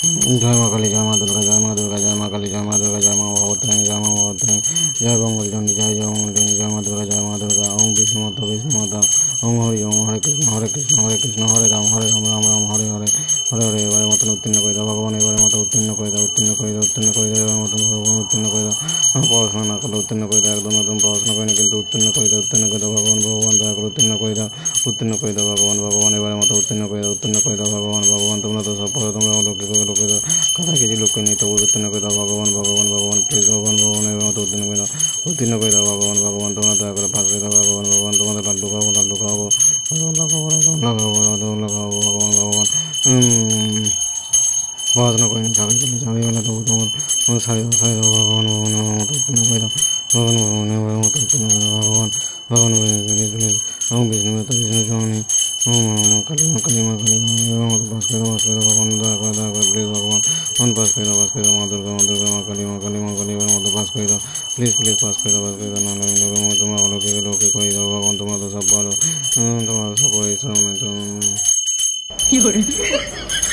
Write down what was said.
জয় মা কালী জয় মা দুর্গা জয় মা দুর্গা জয় মা কালী জয় মা দুর্গা জয় মা ভবতারিণী জয় মা ভবতারিণী জয় মঙ্গলচণ্ডী জয় জয় মঙ্গলচণ্ডী জয় মা দুর্গা জয় মা দুর্গা ওম বিষ্ণু মাতা ওম হরি ওম হরে কৃষ্ণ হরে কৃষ্ণ হরে কৃষ্ণ হরে রাম হরে রাম রাম রাম হরে হরে হরে হরে এবারে মতন উত্তীর্ণ করে দাও ভগবান এবারে মতো উত্তীর্ণ করে দাও উত্তীর্ণ করে দাও উত্তীর্ণ করে দাও এবার মতন ভগবান উত্তীর্ণ করে দাও পড়াশোনা না করলে উত্তীর্ণ করে দাও একদম একদম পড়াশোনা করিনি কিন্তু উত্তীর্ণ করে দাও উত্তীর্ণ করে দাও ভগবান ভগবান দয়া করে উত্তীর্ণ করে দাও উত্তীর্ণ করে দাও ভগবান ভগবান এবারে মতো উত্তীর্ণ করে দাও উত্তীর্ণ করে দাও ভগবান ভগবান তোমরা তো সব তোমরা লোকে করে লোকে দাও কথা কিছু লোককে নিয়ে তবু উত্তীর্ণ করে দাও ভগবান ভগবান ভগবান প্লিজ ভগবান ভগবান এবার মতো উত্তীর্ণ করে দাও উত্তীর্ণ করে দাও ভগবান ভগবান তোমরা দয়া করে পাস করে দাও ভগবান ভগবান তোমাদের লাড্ডু খাব লাড্ডু খাব ভগবান লাগাবো ভগবান ভগবান পড়াশোনা করিনি চাকরি করলে চাকরি গেলে তবু তোমার তোমার দাও সারি দাও ভগবান ভগবান আমার মতো উত্তীর্ণ করে দাও ভগবান ভগবান এবার মতো উত্তীর্ণ করে দাও ভগবান ভগবান ওম বিষ্ণু মেতা বিষ্ণু স্বামী ওম মা কালী মা কালী মা কালী মা এবার মতো পাস করে দাও পাস করে দাও ভগবান প্লিজ ভগবান ভগবান পাস করে দাও পাস মা দুর্গা মা দুর্গা মা কালী মা কালী মা কালী এবার মতো দাও প্লিজ প্লিজ পাস করে দাও পাস করে দাও নাহলে আমি লোকের মতো তোমরা অলৌকিক লোকে করে দাও ভগবান তোমরা তো সব ভালো তোমরা সব 人，